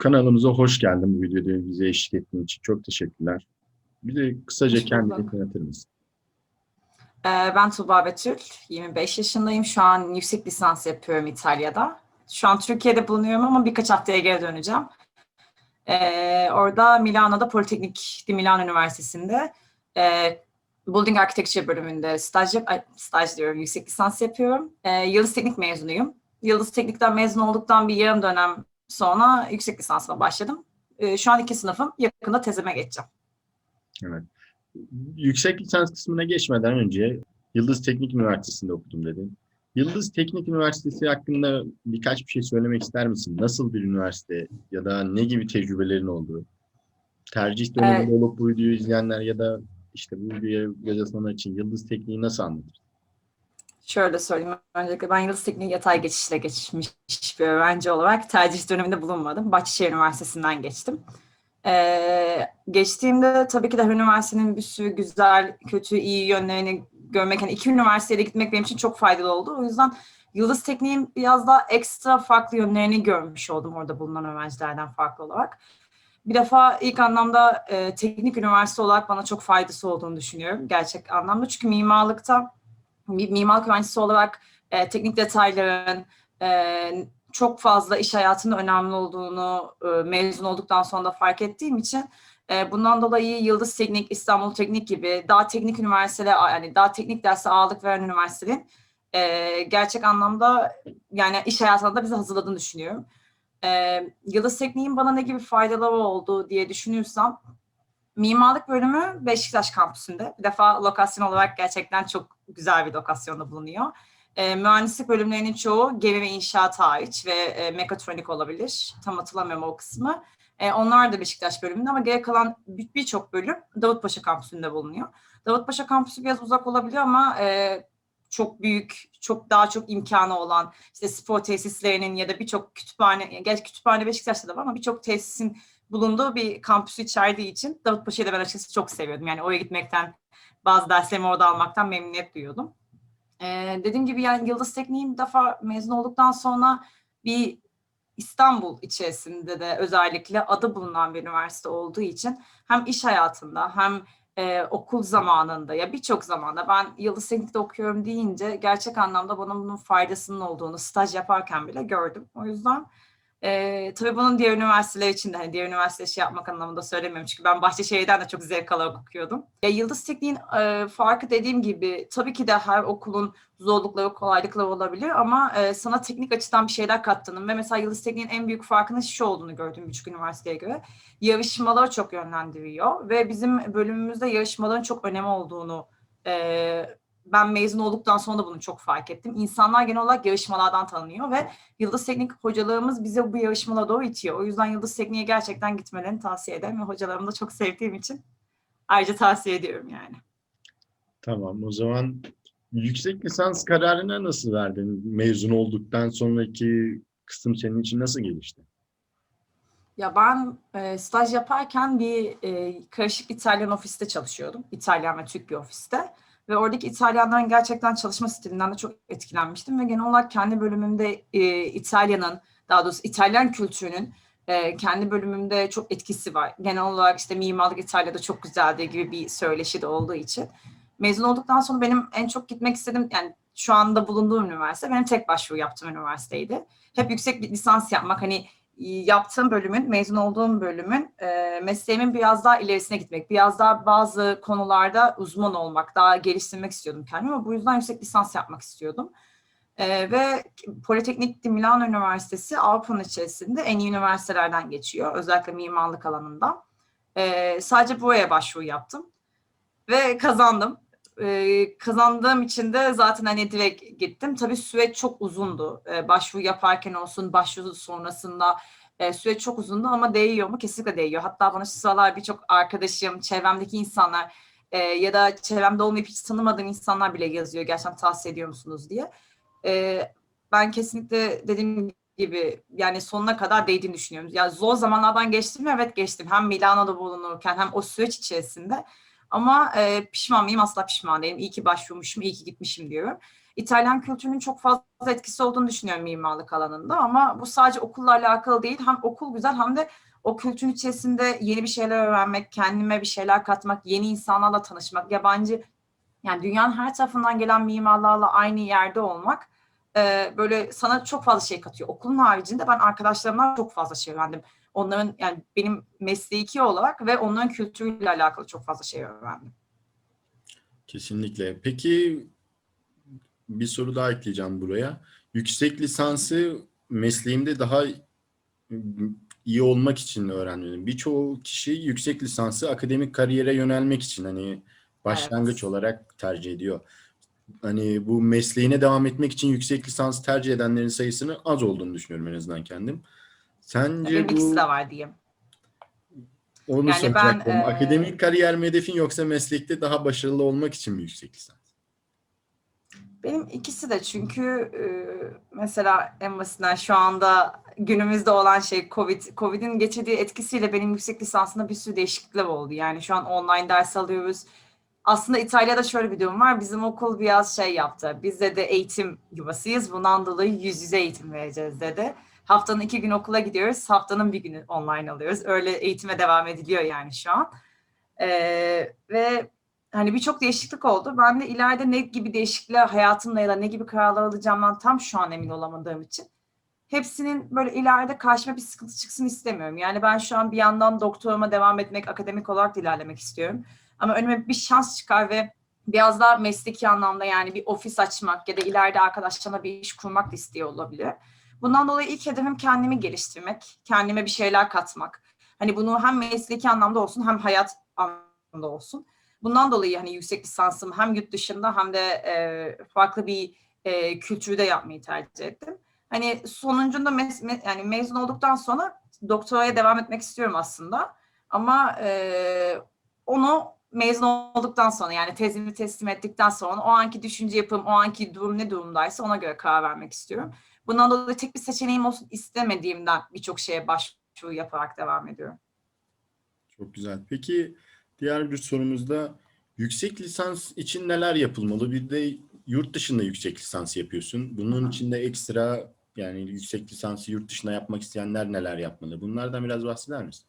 Kanalımıza hoş geldin bu videoda bize eşlik ettiğin için. Çok teşekkürler. Bir de kısaca Hoş kendini tanıtır mısın? Ee, Ben Tuğba Betül, 25 yaşındayım. Şu an yüksek lisans yapıyorum İtalya'da. Şu an Türkiye'de bulunuyorum ama birkaç haftaya geri döneceğim. Ee, orada Milano'da Politeknik di Milano Üniversitesi'nde e, Building Architecture bölümünde staj, staj diyorum, yüksek lisans yapıyorum. Ee, Yıldız Teknik mezunuyum. Yıldız Teknik'ten mezun olduktan bir yarım dönem sonra yüksek lisansıma başladım. Ee, şu an iki sınıfım. Yakında tezime geçeceğim. Evet. Yüksek lisans kısmına geçmeden önce Yıldız Teknik Üniversitesi'nde okudum dedin. Yıldız Teknik Üniversitesi hakkında birkaç bir şey söylemek ister misin? Nasıl bir üniversite ya da ne gibi tecrübelerin olduğu? Tercih döneminde olup bu videoyu izleyenler ya da işte bu videoya göz atanlar için Yıldız Tekniği nasıl anlatır? Şöyle söyleyeyim. Öncelikle ben Yıldız Tekniği yatay geçişle geçmiş bir öğrenci olarak tercih döneminde bulunmadım. Bahçeşehir Üniversitesi'nden geçtim. Ee, geçtiğimde tabii ki de üniversitenin bir sürü güzel, kötü, iyi yönlerini görmek, hani iki üniversiteye de gitmek benim için çok faydalı oldu. O yüzden Yıldız Tekniğin biraz daha ekstra farklı yönlerini görmüş oldum orada bulunan öğrencilerden farklı olarak. Bir defa ilk anlamda e, teknik üniversite olarak bana çok faydası olduğunu düşünüyorum gerçek anlamda. Çünkü mimarlıkta bir mimarlık öğrencisi olarak e, teknik detayların e, çok fazla iş hayatında önemli olduğunu e, mezun olduktan sonra da fark ettiğim için e, bundan dolayı Yıldız Teknik, İstanbul Teknik gibi daha teknik üniversiteler yani daha teknik derse ağırlık veren üniversitelerin e, gerçek anlamda yani iş hayatında da bizi hazırladığını düşünüyorum. E, Yıldız Teknik'in bana ne gibi faydaları oldu diye düşünürsem Mimarlık bölümü Beşiktaş kampüsünde. Bir defa lokasyon olarak gerçekten çok güzel bir lokasyonda bulunuyor. E, mühendislik bölümlerinin çoğu gemi ve inşaat hariç ve e, mekatronik olabilir. Tam hatırlamıyorum o kısmı. E, onlar da Beşiktaş bölümünde ama geri kalan bir- birçok bölüm Davutpaşa kampüsünde bulunuyor. Davutpaşa kampüsü biraz uzak olabiliyor ama e, çok büyük, çok daha çok imkanı olan işte spor tesislerinin ya da birçok kütüphane, gerçi kütüphane Beşiktaş'ta da var ama birçok tesisin bulunduğu bir kampüsü içerdiği için Davutpaşa'yı da ben açıkçası çok seviyordum. Yani oraya gitmekten, bazı derslerimi orada almaktan memnuniyet duyuyordum. Ee, dediğim gibi yani Yıldız Tekniğin bir defa mezun olduktan sonra bir İstanbul içerisinde de özellikle adı bulunan bir üniversite olduğu için hem iş hayatında hem e, okul zamanında ya birçok zamanda ben Yıldız Teknik'te okuyorum deyince gerçek anlamda bana bunun faydasının olduğunu staj yaparken bile gördüm. O yüzden ee, tabii bunun diğer üniversiteler için de hani diğer üniversite şey yapmak anlamında söylemiyorum. Çünkü ben Bahçeşehir'den de çok zevk alarak okuyordum. Ya Yıldız Tekniğin e, farkı dediğim gibi tabii ki de her okulun zorlukları, kolaylıkları olabilir ama e, sana teknik açıdan bir şeyler kattığını ve mesela Yıldız Tekniğin en büyük farkının şu olduğunu gördüm birçok üniversiteye göre. Yarışmalara çok yönlendiriyor ve bizim bölümümüzde yarışmaların çok önemi olduğunu e, ben mezun olduktan sonra da bunu çok fark ettim. İnsanlar genel olarak yarışmalardan tanınıyor ve Yıldız Teknik hocalarımız bize bu yarışmalara doğru itiyor. O yüzden Yıldız Teknik'e gerçekten gitmelerini tavsiye ederim ve hocalarımı da çok sevdiğim için ayrıca tavsiye ediyorum yani. Tamam o zaman yüksek lisans kararına nasıl verdin? Mezun olduktan sonraki kısım senin için nasıl gelişti? Ya ben e, staj yaparken bir e, karışık İtalyan ofiste çalışıyordum. İtalyan ve Türk bir ofiste. Ve oradaki İtalyanların gerçekten çalışma stilinden de çok etkilenmiştim. Ve genel olarak kendi bölümümde e, İtalya'nın, daha doğrusu İtalyan kültürünün e, kendi bölümümde çok etkisi var. Genel olarak işte mimarlık İtalya'da çok güzeldi gibi bir söyleşi de olduğu için. Mezun olduktan sonra benim en çok gitmek istediğim, yani şu anda bulunduğum üniversite benim tek başvuru yaptığım üniversiteydi. Hep yüksek bir lisans yapmak, hani yaptığım bölümün, mezun olduğum bölümün e, mesleğimin biraz daha ilerisine gitmek, biraz daha bazı konularda uzman olmak, daha geliştirmek istiyordum kendimi ama bu yüzden yüksek lisans yapmak istiyordum. E, ve Politeknik di Milano Üniversitesi Avrupa'nın içerisinde en iyi üniversitelerden geçiyor, özellikle mimarlık alanında. E, sadece buraya başvuru yaptım ve kazandım. E, kazandığım için de zaten hani direkt gittim. Tabii süreç çok uzundu. E, başvuru yaparken olsun, başvuru sonrasında e, süreç çok uzundu ama değiyor mu? Kesinlikle değiyor. Hatta bana şu sıralar birçok arkadaşım, çevremdeki insanlar e, ya da çevremde olmayıp hiç tanımadığım insanlar bile yazıyor. Gerçekten tavsiye ediyor musunuz diye. E, ben kesinlikle dediğim gibi yani sonuna kadar değdiğini düşünüyorum. Ya zor zamanlardan geçtim mi? Evet geçtim. Hem Milano'da bulunurken hem o süreç içerisinde. Ama e, pişman mıyım? Asla pişman değilim. İyi ki başvurmuşum, iyi ki gitmişim diyorum. İtalyan kültürünün çok fazla etkisi olduğunu düşünüyorum mimarlık alanında ama bu sadece okulla alakalı değil. Hem okul güzel hem de o kültürün içerisinde yeni bir şeyler öğrenmek, kendime bir şeyler katmak, yeni insanlarla tanışmak, yabancı yani dünyanın her tarafından gelen mimarlarla aynı yerde olmak e, böyle sana çok fazla şey katıyor. Okulun haricinde ben arkadaşlarımdan çok fazla şey öğrendim. Onların yani benim mesleki olarak ve onların kültürüyle alakalı çok fazla şey öğrendim. Kesinlikle. Peki bir soru daha ekleyeceğim buraya. Yüksek lisansı mesleğimde daha iyi olmak için öğrendim. Birçoğu kişi yüksek lisansı akademik kariyere yönelmek için hani başlangıç Evet. olarak tercih ediyor. Hani bu mesleğine devam etmek için yüksek lisans tercih edenlerin sayısının az olduğunu düşünüyorum en azından kendim. Sence Benim bu ikisi de var diyeyim. onu Yani ben, soracaktım. eee, Akademik kariyer mi hedefin yoksa meslekte daha başarılı olmak için mi yüksek lisans? Benim ikisi de çünkü e, mesela en basitinden şu anda günümüzde olan şey Covid. Covid'in geçirdiği etkisiyle benim yüksek lisansında bir sürü değişiklikler oldu. Yani şu an online ders alıyoruz. Aslında İtalya'da şöyle bir durum var. Bizim okul biraz şey yaptı. Biz de eğitim yuvasıyız. Bundan dolayı yüz yüze eğitim vereceğiz dedi. Haftanın iki gün okula gidiyoruz. Haftanın bir günü online alıyoruz. Öyle eğitime devam ediliyor yani şu an. Ee, ve hani birçok değişiklik oldu. Ben de ileride ne gibi değişiklikler hayatımda ya da ne gibi kararlar alacağımdan tam şu an emin olamadığım için hepsinin böyle ileride karşıma bir sıkıntı çıksın istemiyorum. Yani ben şu an bir yandan doktorama devam etmek, akademik olarak da ilerlemek istiyorum. Ama önüme bir şans çıkar ve biraz daha mesleki anlamda yani bir ofis açmak ya da ileride arkadaşlarımla bir iş kurmak da istiyor olabilir. Bundan dolayı ilk hedefim kendimi geliştirmek, kendime bir şeyler katmak. Hani bunu hem mesleki anlamda olsun hem hayat anlamda olsun. Bundan dolayı hani yüksek lisansım hem yurt dışında hem de e, farklı bir e, kültürde yapmayı tercih ettim. Hani sonuncunda mes- me- yani mezun olduktan sonra doktoraya devam etmek istiyorum aslında. Ama e, onu mezun olduktan sonra yani tezimi teslim ettikten sonra o anki düşünce yapım, o anki durum ne durumdaysa ona göre karar vermek istiyorum. Bundan dolayı tek bir seçeneğim olsun istemediğimden birçok şeye başvuru yaparak devam ediyorum. Çok güzel. Peki diğer bir sorumuzda yüksek lisans için neler yapılmalı? Bir de yurt dışında yüksek lisans yapıyorsun. Bunun için de ekstra yani yüksek lisansı yurt dışında yapmak isteyenler neler yapmalı? Bunlardan biraz bahseder misin?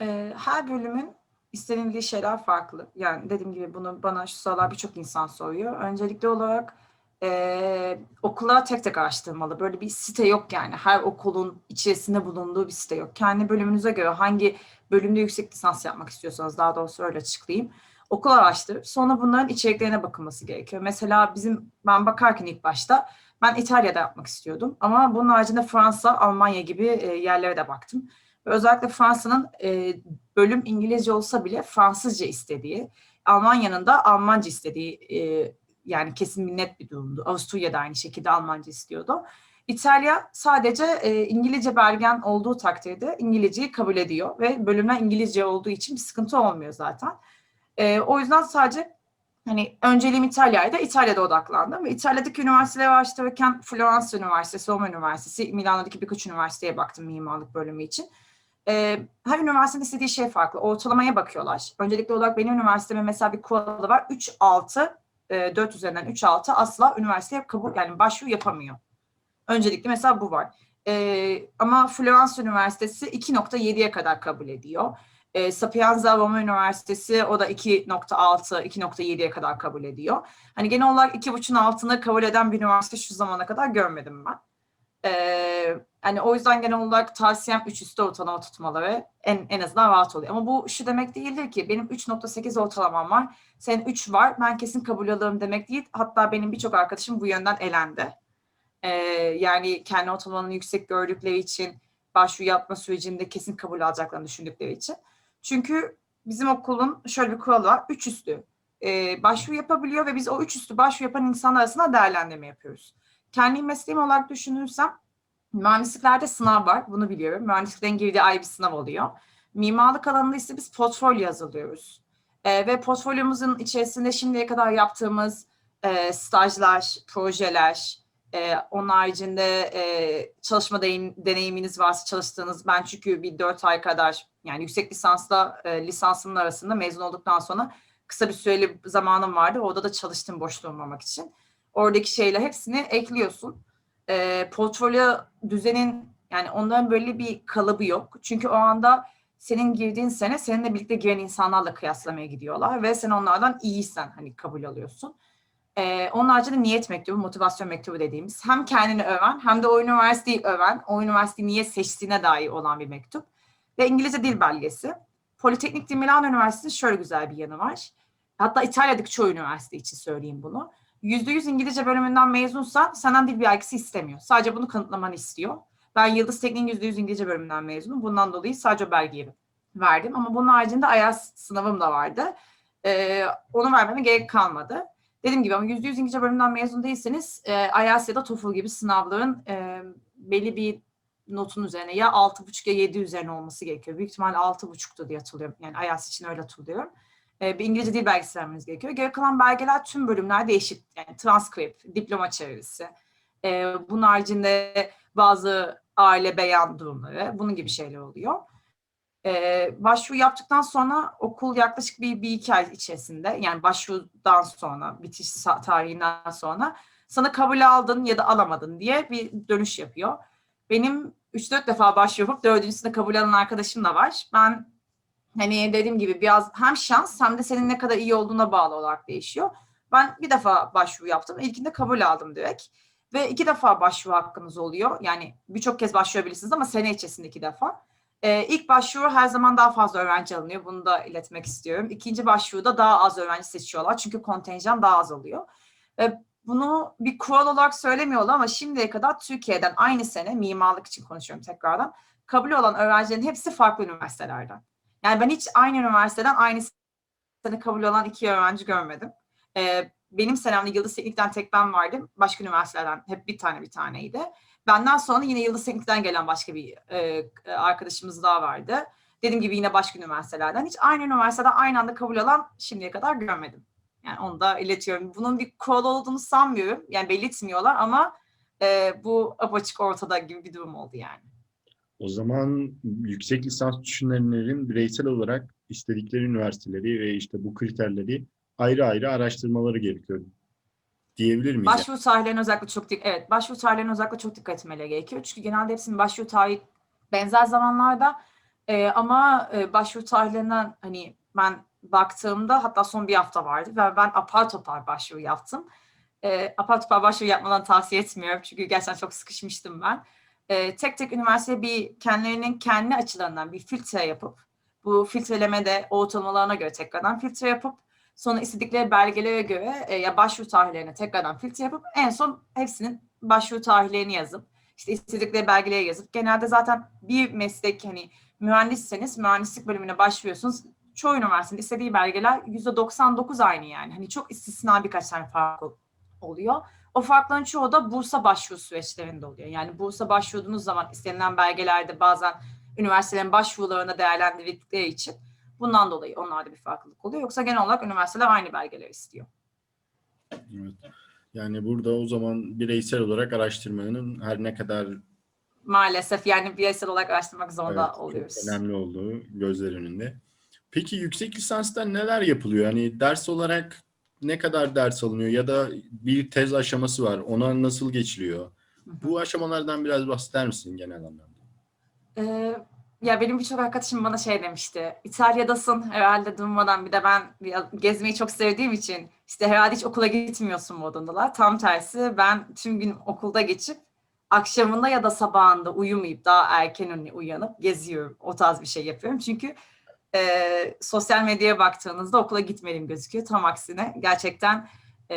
Ee, her bölümün istenildiği şeyler farklı. Yani dediğim gibi bunu bana şu sıralar birçok insan soruyor. Öncelikli olarak e, okullara tek tek araştırmalı. Böyle bir site yok yani. Her okulun içerisinde bulunduğu bir site yok. Kendi bölümünüze göre hangi bölümde yüksek lisans yapmak istiyorsanız daha doğrusu öyle açıklayayım. Okul araştırıp sonra bunların içeriklerine bakılması gerekiyor. Mesela bizim ben bakarken ilk başta ben İtalya'da yapmak istiyordum. Ama bunun haricinde Fransa, Almanya gibi yerlere de baktım. Ve özellikle Fransa'nın e, bölüm İngilizce olsa bile Fransızca istediği, Almanya'nın da Almanca istediği e, yani kesin net bir durumdu. Avusturya da aynı şekilde Almanca istiyordu. İtalya sadece e, İngilizce belgen olduğu takdirde İngilizceyi kabul ediyor ve bölümler İngilizce olduğu için bir sıkıntı olmuyor zaten. E, o yüzden sadece hani önceliğim İtalya'ydı. İtalya'da odaklandım ve İtalya'daki üniversiteleri araştırırken Florence Üniversitesi, Roma Üniversitesi, Milano'daki birkaç üniversiteye baktım mimarlık bölümü için. Ee, her üniversitenin istediği şey farklı. Ortalamaya bakıyorlar. Öncelikli olarak benim üniversitemin mesela bir kuralı var. 3-6, e, 4 üzerinden 3-6 asla üniversiteye kabul yani başvuru yapamıyor. Öncelikli mesela bu var. Ee, ama Florence Üniversitesi 2.7'ye kadar kabul ediyor. E, Sapienza Roma Üniversitesi o da 2.6, 2.7'ye kadar kabul ediyor. Hani genel olarak 2.5'un altını kabul eden bir üniversite şu zamana kadar görmedim ben. Ee, hani o yüzden genel olarak tavsiyem 3 üstü ortalama tutmaları en, en azından rahat oluyor. Ama bu şu demek değildir ki benim 3.8 ortalamam var, senin 3 var, ben kesin kabul alırım demek değil. Hatta benim birçok arkadaşım bu yönden elendi. Ee, yani kendi ortalamanı yüksek gördükleri için başvuru yapma sürecinde kesin kabul alacaklarını düşündükleri için. Çünkü bizim okulun şöyle bir kuralı var, 3 üstü e, başvuru yapabiliyor ve biz o 3 üstü başvuru yapan insanlar arasında değerlendirme yapıyoruz kendi mesleğim olarak düşünürsem mühendisliklerde sınav var. Bunu biliyorum. Mühendisliklerin girdiği ayrı bir sınav oluyor. Mimarlık alanında ise biz portfolyo hazırlıyoruz. E, ve portfolyomuzun içerisinde şimdiye kadar yaptığımız e, stajlar, projeler, e, onun haricinde e, çalışma deyim, deneyiminiz varsa çalıştığınız, ben çünkü bir dört ay kadar yani yüksek lisansla e, lisansımın arasında mezun olduktan sonra kısa bir süreli zamanım vardı. Orada da çalıştım boş durmamak için. Oradaki şeyle hepsini ekliyorsun. E, portfolyo düzenin yani onların böyle bir kalıbı yok. Çünkü o anda senin girdiğin sene seninle birlikte giren insanlarla kıyaslamaya gidiyorlar ve sen onlardan iyiysen hani kabul alıyorsun. Ee, onun haricinde niyet mektubu, motivasyon mektubu dediğimiz hem kendini öven hem de o üniversiteyi öven, o üniversiteyi niye seçtiğine dair olan bir mektup. Ve İngilizce dil belgesi. Politeknik Milano Üniversitesi'nin şöyle güzel bir yanı var. Hatta İtalya'daki çoğu üniversite için söyleyeyim bunu. %100 İngilizce bölümünden mezunsan senden dil bilgisi istemiyor. Sadece bunu kanıtlamanı istiyor. Ben Yıldız Teknik'in %100 İngilizce bölümünden mezunum. Bundan dolayı sadece o belgeyi verdim. Ama bunun haricinde IELTS sınavım da vardı. Ee, onu vermeme gerek kalmadı. Dediğim gibi ama %100 İngilizce bölümünden mezun değilseniz e, IELTS ya da TOEFL gibi sınavların e, belli bir notun üzerine ya 6.5 ya 7 üzerine olması gerekiyor. Büyük ihtimal 6.5'tu diye hatırlıyorum. Yani IELTS için öyle hatırlıyorum. E, bir İngilizce dil belgesi vermeniz gerekiyor. Geri kalan belgeler tüm bölümlerde eşit. Yani transkript, diploma çevirisi. E, bunun haricinde bazı aile beyan durumları, bunun gibi şeyler oluyor. Ee, başvuru yaptıktan sonra okul yaklaşık bir, bir iki ay içerisinde yani başvurudan sonra, bitiş tarihinden sonra sana kabul aldın ya da alamadın diye bir dönüş yapıyor. Benim 3-4 defa başvurup dördüncüsünde kabul alan arkadaşım da var. Ben hani dediğim gibi biraz hem şans hem de senin ne kadar iyi olduğuna bağlı olarak değişiyor. Ben bir defa başvuru yaptım. İlkinde kabul aldım direkt. Ve iki defa başvuru hakkınız oluyor. Yani birçok kez başvurabilirsiniz ama sene içerisinde iki defa. Ee, ilk başvuru her zaman daha fazla öğrenci alınıyor. Bunu da iletmek istiyorum. İkinci başvuruda daha az öğrenci seçiyorlar. Çünkü kontenjan daha az oluyor. Ve bunu bir kural olarak söylemiyorlar ama şimdiye kadar Türkiye'den aynı sene mimarlık için konuşuyorum tekrardan. Kabul olan öğrencilerin hepsi farklı üniversitelerden. Yani ben hiç aynı üniversiteden aynı sene kabul olan iki öğrenci görmedim. Ee, benim senemde Yıldız Teknik'ten tek ben vardım. Başka üniversitelerden hep bir tane bir taneydi. Benden sonra yine Yıldız Teknik'ten gelen başka bir e, arkadaşımız daha vardı. Dediğim gibi yine başka üniversitelerden. Hiç aynı üniversiteden aynı anda kabul alan şimdiye kadar görmedim. Yani onu da iletiyorum. Bunun bir kural olduğunu sanmıyorum. Yani belirtmiyorlar ama e, bu apaçık ortada gibi bir durum oldu yani. O zaman yüksek lisans düşünenlerin bireysel olarak istedikleri üniversiteleri ve işte bu kriterleri ayrı ayrı araştırmaları gerekiyor diyebilir miyiz? Başvuru tarihlerine özellikle çok dik evet başvuru tarihlerine özellikle çok dikkat etmeleri gerekiyor. Çünkü genelde hepsinin başvuru tarihi benzer zamanlarda e, ama e, başvuru tarihlerinden hani ben baktığımda hatta son bir hafta vardı ve ben apar topar başvuru yaptım. E, apar topar başvuru yapmadan tavsiye etmiyorum çünkü gerçekten çok sıkışmıştım ben. E, tek tek üniversiteye bir kendilerinin kendi açılarından bir filtre yapıp bu filtrelemede ortalamalarına göre tekrardan filtre yapıp Sonra istedikleri belgelere göre e, ya başvuru tarihlerine tekrardan filtre yapıp en son hepsinin başvuru tarihlerini yazıp işte istedikleri belgeleri yazıp genelde zaten bir meslek hani mühendisseniz mühendislik bölümüne başvuruyorsunuz. Çoğu üniversitenin istediği belgeler %99 aynı yani. Hani çok istisna birkaç tane fark oluyor. O farkların çoğu da Bursa başvuru süreçlerinde oluyor. Yani Bursa başvurduğunuz zaman istenilen belgelerde bazen üniversitelerin başvurularına değerlendirdikleri için Bundan dolayı onlarda bir farklılık oluyor. Yoksa genel olarak üniversiteler aynı belgeler istiyor. Evet. Yani burada o zaman bireysel olarak araştırmanın her ne kadar Maalesef yani bireysel olarak araştırmak zorunda evet, oluyoruz. çok önemli olduğu gözler önünde. Peki yüksek lisansta neler yapılıyor? Yani ders olarak ne kadar ders alınıyor ya da bir tez aşaması var. Ona nasıl geçiliyor? Bu aşamalardan biraz bahseder misin genel anlamda? Ee, ya benim birçok arkadaşım bana şey demişti. İtalya'dasın herhalde durmadan bir de ben gezmeyi çok sevdiğim için işte herhalde hiç okula gitmiyorsun modundalar. Tam tersi ben tüm gün okulda geçip akşamında ya da sabahında uyumayıp daha erken uyanıp geziyorum. O tarz bir şey yapıyorum. Çünkü e, sosyal medyaya baktığınızda okula gitmeliyim gözüküyor. Tam aksine gerçekten e,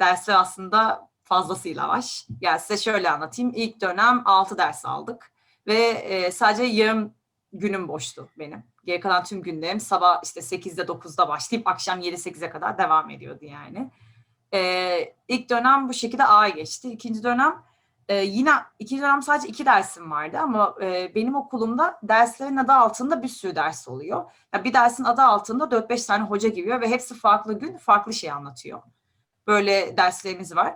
dersler aslında fazlasıyla var. Yani size şöyle anlatayım. İlk dönem 6 ders aldık. Ve e, sadece yarım günüm boştu benim. Geri kalan tüm günlerim sabah işte 8'de 9'da başlayıp akşam 7-8'e kadar devam ediyordu yani. E, ilk dönem bu şekilde A geçti. İkinci dönem e, yine ikinci dönem sadece iki dersim vardı ama e, benim okulumda derslerin adı altında bir sürü ders oluyor. Yani bir dersin adı altında 4-5 tane hoca giriyor ve hepsi farklı gün farklı şey anlatıyor. Böyle derslerimiz var.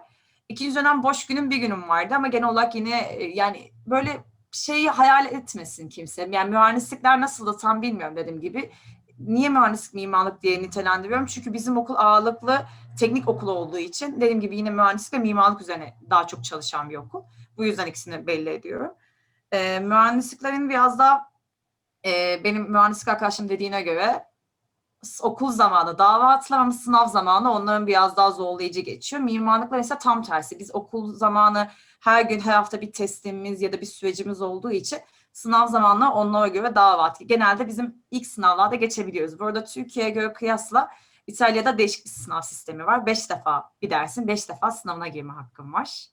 İkinci dönem boş günüm bir günüm vardı ama genel olarak yine e, yani böyle şeyi hayal etmesin kimse. Yani mühendislikler nasıl da tam bilmiyorum dediğim gibi. niye mühendislik mimarlık diye nitelendiriyorum? Çünkü bizim okul ağırlıklı teknik okul olduğu için dediğim gibi yine mühendislik ve mimarlık üzerine daha çok çalışan bir okul. Bu yüzden ikisini belli ediyorum. E, mühendisliklerin biraz daha e, benim mühendislik arkadaşım dediğine göre okul zamanı daha rahatlar ama sınav zamanı onların biraz daha zorlayıcı geçiyor. Mimarlıklar ise tam tersi. Biz okul zamanı her gün her hafta bir testimiz ya da bir sürecimiz olduğu için sınav zamanla onlara göre daha rahat. Genelde bizim ilk sınavlarda geçebiliyoruz. Bu arada Türkiye'ye göre kıyasla İtalya'da değişik bir sınav sistemi var. Beş defa bir dersin, beş defa sınavına girme hakkın var.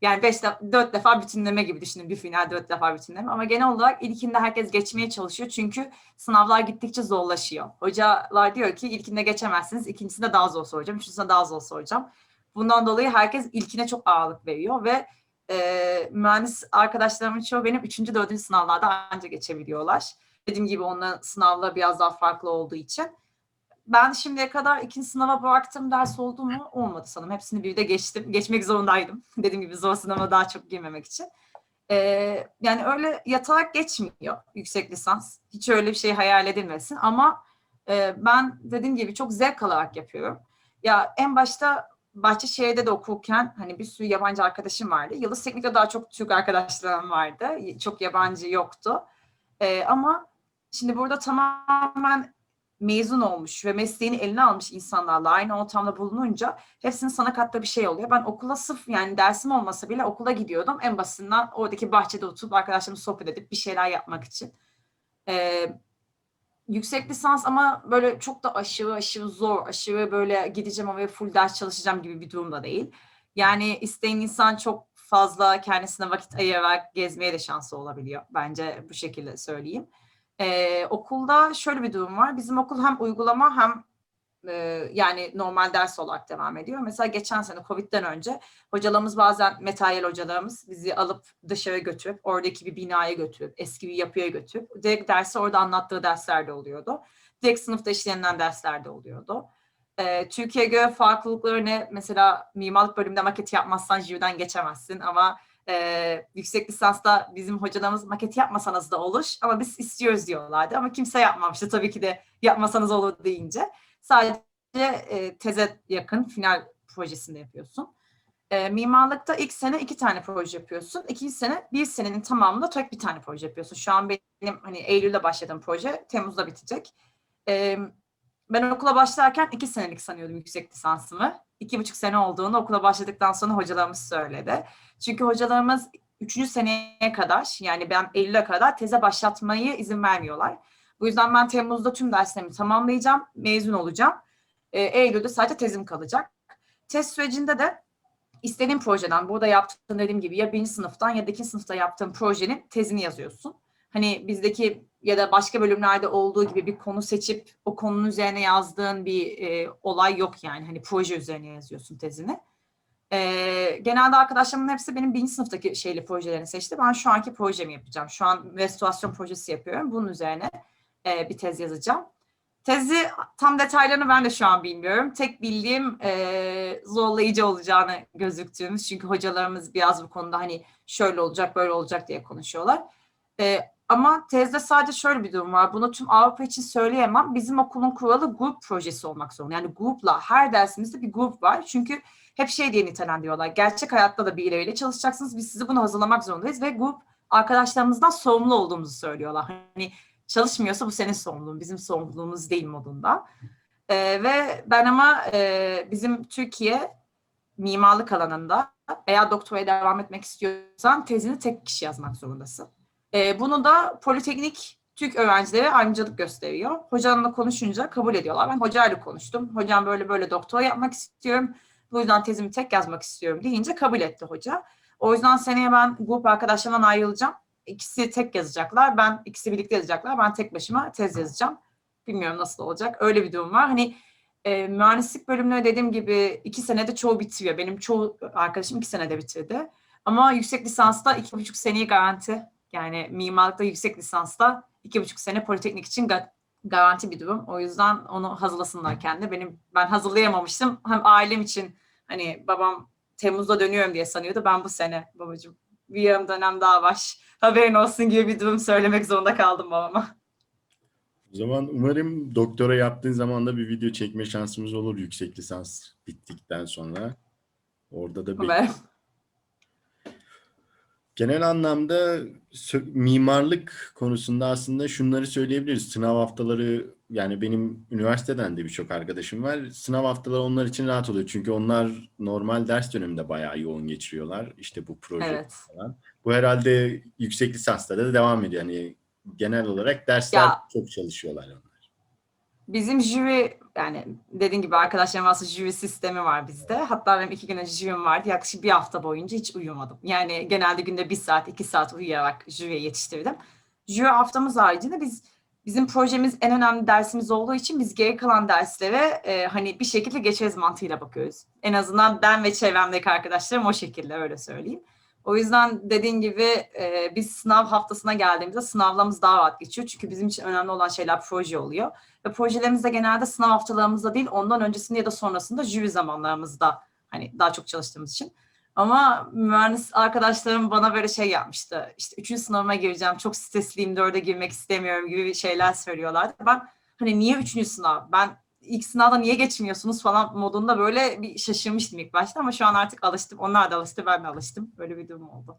Yani beş defa, dört defa bütünleme gibi düşünün. Bir final dört defa bütünleme. Ama genel olarak ilkinde herkes geçmeye çalışıyor. Çünkü sınavlar gittikçe zorlaşıyor. Hocalar diyor ki ilkinde geçemezsiniz. ikincisinde daha zor soracağım. Üçüncüsünde daha zor soracağım. Bundan dolayı herkes ilkine çok ağırlık veriyor ve e, mühendis arkadaşlarımın çoğu benim üçüncü, dördüncü sınavlarda anca geçebiliyorlar. Dediğim gibi onların sınavları biraz daha farklı olduğu için. Ben şimdiye kadar ikinci sınava bıraktığım ders oldu mu? Olmadı sanırım. Hepsini bir de geçtim. Geçmek zorundaydım. Dediğim gibi zor sınava daha çok girmemek için. Ee, yani öyle yatarak geçmiyor yüksek lisans. Hiç öyle bir şey hayal edilmesin. Ama e, ben dediğim gibi çok zevk alarak yapıyorum. Ya en başta Bahçeşehir'de de okurken hani bir sürü yabancı arkadaşım vardı. Yıldız Teknik'te daha çok Türk arkadaşlarım vardı. Çok yabancı yoktu. Ee, ama şimdi burada tamamen mezun olmuş ve mesleğini eline almış insanlarla aynı ortamda bulununca hepsinin sana kattığı bir şey oluyor. Ben okula sırf yani dersim olmasa bile okula gidiyordum. En basitinden oradaki bahçede oturup arkadaşlarımla sohbet edip bir şeyler yapmak için. Ee, yüksek lisans ama böyle çok da aşırı aşırı zor, aşırı böyle gideceğim ama full ders çalışacağım gibi bir durumda değil. Yani isteyen insan çok fazla kendisine vakit ayırarak gezmeye de şansı olabiliyor. Bence bu şekilde söyleyeyim. Ee, okulda şöyle bir durum var. Bizim okul hem uygulama hem e, yani normal ders olarak devam ediyor. Mesela geçen sene Covid'den önce hocalarımız bazen materyal hocalarımız bizi alıp dışarı götürüp oradaki bir binaya götürüp eski bir yapıya götürüp direkt dersi orada anlattığı dersler de oluyordu. Direkt sınıfta işlenilen dersler de oluyordu. Ee, Türkiye'ye göre farklılıkları ne? Mesela mimarlık bölümünde maket yapmazsan jüriden geçemezsin ama e, yüksek lisansta bizim hocalarımız maket yapmasanız da olur ama biz istiyoruz diyorlardı ama kimse yapmamıştı tabii ki de yapmasanız olur deyince. Sadece e, teze yakın final projesinde yapıyorsun. E, mimarlıkta ilk sene iki tane proje yapıyorsun. İkinci sene bir senenin tamamında tek bir tane proje yapıyorsun. Şu an benim hani Eylül'de başladığım proje Temmuz'da bitecek. E, ben okula başlarken iki senelik sanıyordum yüksek lisansımı. İki buçuk sene olduğunu okula başladıktan sonra hocalarımız söyledi. Çünkü hocalarımız üçüncü seneye kadar yani ben Eylül'e kadar teze başlatmayı izin vermiyorlar. Bu yüzden ben Temmuz'da tüm derslerimi tamamlayacağım, mezun olacağım. E, Eylül'de sadece tezim kalacak. Test sürecinde de istediğim projeden, burada yaptığım dediğim gibi ya birinci sınıftan ya da ikinci sınıfta yaptığım projenin tezini yazıyorsun. Hani bizdeki ya da başka bölümlerde olduğu gibi bir konu seçip o konunun üzerine yazdığın bir e, olay yok yani. Hani proje üzerine yazıyorsun tezini. E, genelde arkadaşlarımın hepsi benim birinci sınıftaki şeyli projelerini seçti. Ben şu anki projemi yapacağım. Şu an restorasyon projesi yapıyorum. Bunun üzerine e, bir tez yazacağım. Tezi tam detaylarını ben de şu an bilmiyorum. Tek bildiğim e, zorlayıcı olacağını gözüktüğümüz. Çünkü hocalarımız biraz bu konuda hani şöyle olacak böyle olacak diye konuşuyorlar. E, ama tezde sadece şöyle bir durum var. Bunu tüm Avrupa için söyleyemem. Bizim okulun kuralı grup projesi olmak zorunda. Yani grupla her dersimizde bir grup var. Çünkü hep şey diye nitelendiriyorlar. Gerçek hayatta da birileriyle çalışacaksınız. Biz sizi bunu hazırlamak zorundayız ve grup arkadaşlarımızdan sorumlu olduğumuzu söylüyorlar. Hani çalışmıyorsa bu senin sorumluluğun, bizim sorumluluğumuz değil modunda. Ee, ve ben ama e, bizim Türkiye mimarlık alanında eğer doktoraya devam etmek istiyorsan tezini tek kişi yazmak zorundasın. Ee, bunu da Politeknik Türk öğrencilere ayrımcılık gösteriyor. Hocamla konuşunca kabul ediyorlar. Ben hocayla konuştum. Hocam böyle böyle doktora yapmak istiyorum. Bu yüzden tezimi tek yazmak istiyorum deyince kabul etti hoca. O yüzden seneye ben grup arkadaşlarımdan ayrılacağım. İkisi tek yazacaklar. Ben ikisi birlikte yazacaklar. Ben tek başıma tez yazacağım. Bilmiyorum nasıl olacak. Öyle bir durum var. Hani e, mühendislik bölümüne dediğim gibi iki senede çoğu bitiriyor. Benim çoğu arkadaşım iki senede bitirdi. Ama yüksek lisansta iki buçuk seneyi garanti. Yani mimarlıkta yüksek lisansta iki buçuk sene politeknik için ga- garanti bir durum. O yüzden onu hazırlasınlar kendi. Benim ben hazırlayamamıştım. Hem ailem için hani babam Temmuz'da dönüyorum diye sanıyordu. Ben bu sene babacığım bir yarım dönem daha var. Haberin olsun gibi bir durum söylemek zorunda kaldım babama. O zaman umarım doktora yaptığın zaman da bir video çekme şansımız olur yüksek lisans bittikten sonra. Orada da bir Ve genel anlamda mimarlık konusunda aslında şunları söyleyebiliriz. Sınav haftaları yani benim üniversiteden de birçok arkadaşım var. Sınav haftaları onlar için rahat oluyor. Çünkü onlar normal ders döneminde bayağı yoğun geçiriyorlar. İşte bu proje evet. falan. Bu herhalde yüksek lisanslara da devam ediyor. Yani genel olarak dersler Ya. çok çalışıyorlar onlar. Bizim jüri yani dediğim gibi arkadaşlarım aslında jüri sistemi var bizde. Hatta benim iki gün önce jürim vardı. Yaklaşık bir hafta boyunca hiç uyumadım. Yani genelde günde bir saat, iki saat uyuyarak jüriye yetiştirdim. Jüri haftamız haricinde biz bizim projemiz en önemli dersimiz olduğu için biz geri kalan derslere e, hani bir şekilde geçeriz mantığıyla bakıyoruz. En azından ben ve çevremdeki arkadaşlarım o şekilde öyle söyleyeyim. O yüzden dediğin gibi e, biz sınav haftasına geldiğimizde sınavlarımız daha rahat geçiyor. Çünkü bizim için önemli olan şeyler proje oluyor. Ve projelerimiz de genelde sınav haftalarımızda değil, ondan öncesinde ya da sonrasında jüri zamanlarımızda hani daha çok çalıştığımız için. Ama mühendis arkadaşlarım bana böyle şey yapmıştı. İşte üçüncü sınavıma gireceğim, çok stresliyim, dörde girmek istemiyorum gibi şeyler söylüyorlardı. Ben hani niye üçüncü sınav? Ben ilk sınavda niye geçmiyorsunuz falan modunda böyle bir şaşırmıştım ilk başta ama şu an artık alıştım. Onlar da alıştı, ben de alıştım. Böyle bir durum oldu.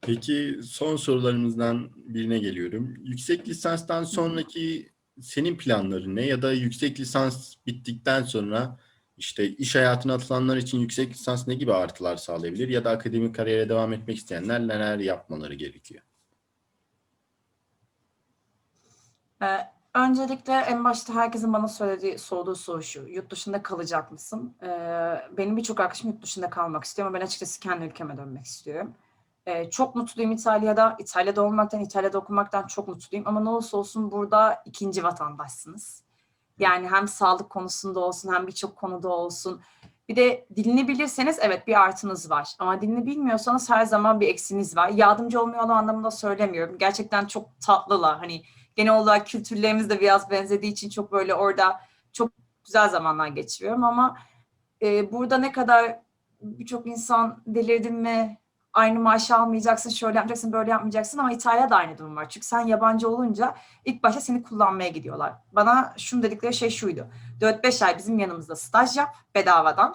Peki son sorularımızdan birine geliyorum. Yüksek lisanstan sonraki senin planların ne? Ya da yüksek lisans bittikten sonra işte iş hayatına atılanlar için yüksek lisans ne gibi artılar sağlayabilir? Ya da akademik kariyere devam etmek isteyenler neler yapmaları gerekiyor? Ee, öncelikle en başta herkesin bana söylediği, sorduğu soru şu. Yurt dışında kalacak mısın? Ee, benim birçok arkadaşım yurt dışında kalmak istiyor ama ben açıkçası kendi ülkeme dönmek istiyorum. Ee, çok mutluyum İtalya'da. İtalya'da olmaktan, İtalya'da okumaktan çok mutluyum. Ama ne olursa olsun burada ikinci vatandaşsınız. Yani hem sağlık konusunda olsun hem birçok konuda olsun. Bir de dilini bilirseniz evet bir artınız var. Ama dilini bilmiyorsanız her zaman bir eksiniz var. Yardımcı olmuyor anlamında söylemiyorum. Gerçekten çok tatlılar. Hani genel olarak kültürlerimiz de biraz benzediği için çok böyle orada çok güzel zamanlar geçiriyorum ama e, burada ne kadar birçok insan delirdin mi aynı maaşı almayacaksın, şöyle yapacaksın, böyle yapmayacaksın ama İtalya'da aynı durum var. Çünkü sen yabancı olunca ilk başta seni kullanmaya gidiyorlar. Bana şunu dedikleri şey şuydu. 4-5 ay bizim yanımızda staj yap bedavadan.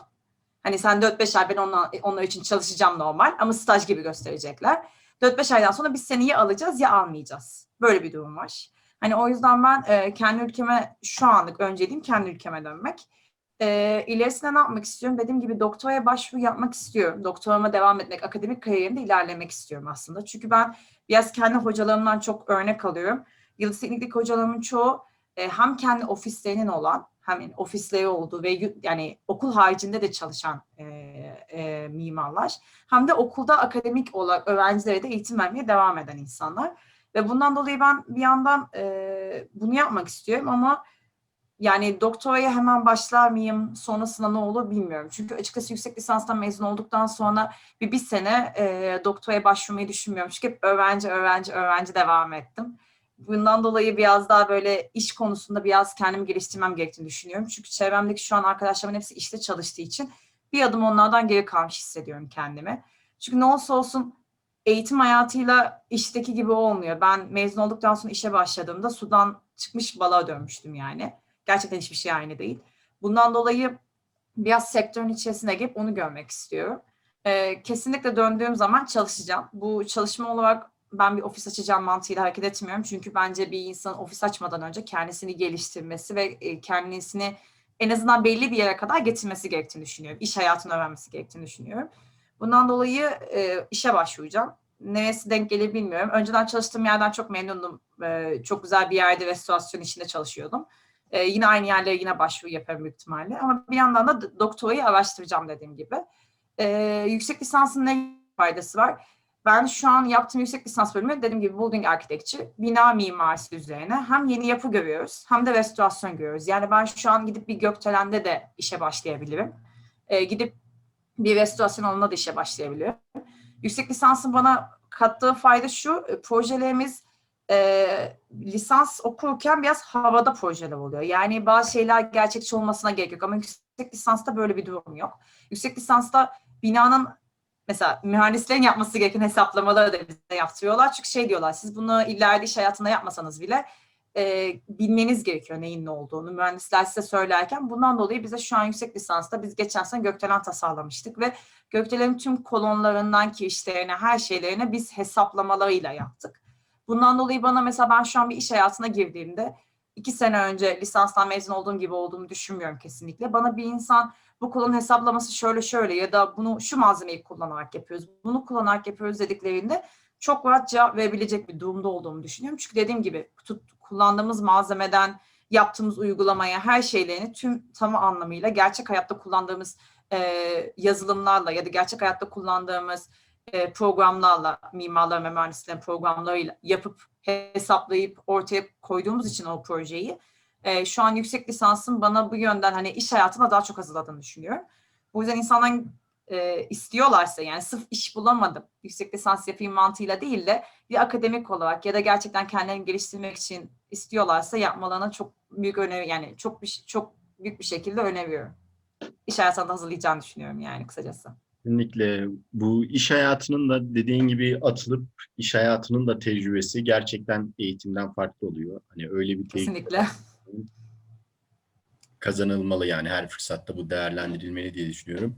Hani sen 4-5 ay ben onlar, onlar için çalışacağım normal ama staj gibi gösterecekler. 4-5 aydan sonra biz seni ya alacağız ya almayacağız. Böyle bir durum var. Hani o yüzden ben e, kendi ülkeme şu anlık önceliğim kendi ülkeme dönmek. E, ilerisinde ne yapmak istiyorum? Dediğim gibi doktoraya başvuru yapmak istiyorum. Doktorama devam etmek, akademik kariyerimde ilerlemek istiyorum aslında. Çünkü ben biraz kendi hocalarımdan çok örnek alıyorum. Yıldız Teknik'teki hocalarımın çoğu e, hem kendi ofislerinin olan hem ofisleri olduğu ve yani okul haricinde de çalışan e, e, mimarlar hem de okulda akademik olarak öğrencilere de eğitim vermeye devam eden insanlar. Ve bundan dolayı ben bir yandan e, bunu yapmak istiyorum ama yani doktoraya hemen başlar mıyım, sonrasında ne olur bilmiyorum. Çünkü açıkçası yüksek lisanstan mezun olduktan sonra bir bir sene e, doktoraya başvurmayı düşünmüyorum. Çünkü hep öğrenci, öğrenci, öğrenci devam ettim. Bundan dolayı biraz daha böyle iş konusunda biraz kendimi geliştirmem gerektiğini düşünüyorum. Çünkü çevremdeki şu an arkadaşlarımın hepsi işte çalıştığı için bir adım onlardan geri kalmış hissediyorum kendimi. Çünkü ne olursa olsun eğitim hayatıyla işteki gibi olmuyor. Ben mezun olduktan sonra işe başladığımda sudan çıkmış balığa dönmüştüm yani. Gerçekten hiçbir şey aynı değil. Bundan dolayı biraz sektörün içerisine girip onu görmek istiyorum. Ee, kesinlikle döndüğüm zaman çalışacağım. Bu çalışma olarak ben bir ofis açacağım mantığıyla hareket etmiyorum. Çünkü bence bir insan ofis açmadan önce kendisini geliştirmesi ve e, kendisini en azından belli bir yere kadar getirmesi gerektiğini düşünüyorum. İş hayatını öğrenmesi gerektiğini düşünüyorum. Bundan dolayı e, işe başvuracağım. Neresi denk gelir bilmiyorum. Önceden çalıştığım yerden çok memnundum. E, çok güzel bir yerde restorasyon içinde çalışıyordum. E, yine aynı yerlere yine başvuru yaparım büyük ihtimalle. Ama bir yandan da doktorayı araştıracağım dediğim gibi. E, yüksek lisansın ne faydası var? Ben şu an yaptığım yüksek lisans bölümü dediğim gibi building architecture, bina mimarisi üzerine hem yeni yapı görüyoruz hem de restorasyon görüyoruz. Yani ben şu an gidip bir gökdelende de işe başlayabilirim. E, gidip bir restorasyon alanında da işe başlayabiliyorum. Yüksek lisansın bana kattığı fayda şu, e, projelerimiz e, lisans okurken biraz havada projeler oluyor. Yani bazı şeyler gerçekçi olmasına gerek yok ama yüksek lisansta böyle bir durum yok. Yüksek lisansta binanın mesela mühendislerin yapması gereken hesaplamaları da bize yaptırıyorlar. Çünkü şey diyorlar siz bunu ileride iş hayatında yapmasanız bile e, bilmeniz gerekiyor neyin ne olduğunu. Mühendisler size söylerken bundan dolayı bize şu an yüksek lisansta biz geçen sene gökdelen tasarlamıştık ve gökdelenin tüm kolonlarından kirişlerine her şeylerine biz hesaplamalarıyla yaptık. Bundan dolayı bana mesela ben şu an bir iş hayatına girdiğimde iki sene önce lisanstan mezun olduğum gibi olduğumu düşünmüyorum kesinlikle. Bana bir insan bu kolon hesaplaması şöyle şöyle ya da bunu şu malzemeyi kullanarak yapıyoruz, bunu kullanarak yapıyoruz dediklerinde çok rahat cevap verebilecek bir durumda olduğumu düşünüyorum. Çünkü dediğim gibi tut, kullandığımız malzemeden yaptığımız uygulamaya her şeylerini tüm tam anlamıyla gerçek hayatta kullandığımız e, yazılımlarla ya da gerçek hayatta kullandığımız e, programlarla, mimarların ve mühendislerin programlarıyla yapıp hesaplayıp ortaya koyduğumuz için o projeyi e, şu an yüksek lisansın bana bu yönden hani iş hayatına daha çok hazırladığını düşünüyorum. Bu yüzden insanlar e, istiyorlarsa yani sırf iş bulamadım, yüksek lisans yapayım mantığıyla değil de bir akademik olarak ya da gerçekten kendilerini geliştirmek için istiyorlarsa yapmalarına çok büyük önevi yani çok bir, çok büyük bir şekilde öneriyorum. İş hayatına da hazırlayacağını düşünüyorum yani kısacası. Kesinlikle bu iş hayatının da dediğin gibi atılıp iş hayatının da tecrübesi gerçekten eğitimden farklı oluyor. Hani öyle bir tecrübe Kesinlikle. Kazanılmalı yani her fırsatta bu değerlendirilmeli diye düşünüyorum.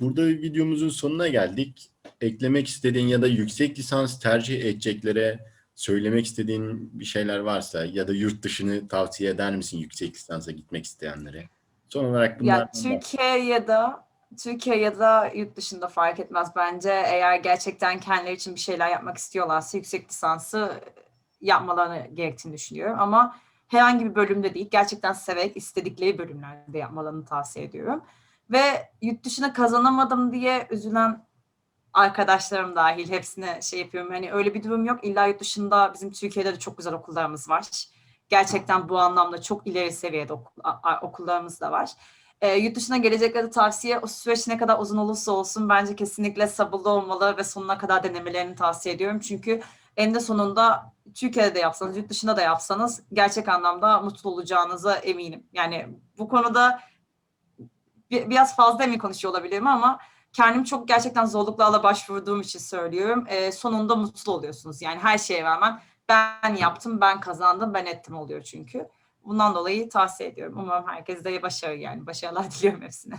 Burada videomuzun sonuna geldik. Eklemek istediğin ya da yüksek lisans tercih edeceklere söylemek istediğin bir şeyler varsa ya da yurt dışını tavsiye eder misin yüksek lisansa gitmek isteyenlere? Son olarak bunlar Ya Türkiye ya da Türkiye ya da yurt dışında fark etmez bence. Eğer gerçekten kendileri için bir şeyler yapmak istiyorlarsa yüksek lisansı yapmalarını gerektiğini düşünüyorum. Ama herhangi bir bölümde değil, gerçekten severek istedikleri bölümlerde yapmalarını tavsiye ediyorum. Ve yurt dışına kazanamadım diye üzülen arkadaşlarım dahil hepsine şey yapıyorum. Hani öyle bir durum yok. İlla yurt dışında bizim Türkiye'de de çok güzel okullarımız var. Gerçekten bu anlamda çok ileri seviyede okullarımız da var. E, yurt dışına gelecekleri tavsiye o süreç ne kadar uzun olursa olsun bence kesinlikle sabırlı olmalı ve sonuna kadar denemelerini tavsiye ediyorum. Çünkü eninde sonunda Türkiye'de de yapsanız, yurt dışında da yapsanız gerçek anlamda mutlu olacağınıza eminim. Yani bu konuda bi- biraz fazla emin konuşuyor olabilirim ama kendim çok gerçekten zorluklarla başvurduğum için söylüyorum. E, sonunda mutlu oluyorsunuz. Yani her şeye rağmen ben yaptım, ben kazandım, ben ettim oluyor çünkü. Bundan dolayı tavsiye ediyorum. Umarım herkes de başarı yani. Başarılar diliyorum hepsine.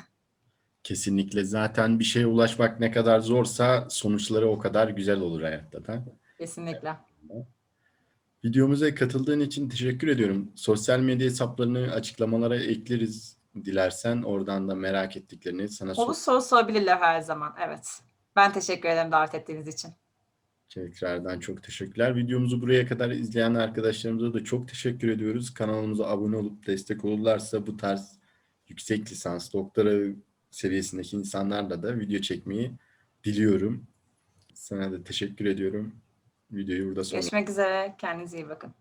Kesinlikle zaten bir şeye ulaşmak ne kadar zorsa sonuçları o kadar güzel olur hayatta da. Kesinlikle. Videomuza katıldığın için teşekkür ediyorum. Sosyal medya hesaplarını açıklamalara ekleriz dilersen. Oradan da merak ettiklerini sana sor. Olur soru sorabilirler her zaman. Evet. Ben teşekkür ederim davet ettiğiniz için. Tekrardan çok teşekkürler. Videomuzu buraya kadar izleyen arkadaşlarımıza da çok teşekkür ediyoruz. Kanalımıza abone olup destek olurlarsa bu tarz yüksek lisans, doktora seviyesindeki insanlarla da video çekmeyi diliyorum. Sana da teşekkür ediyorum. Videoyu burada sonlandırıyorum. Görüşmek üzere. Kendinize iyi bakın.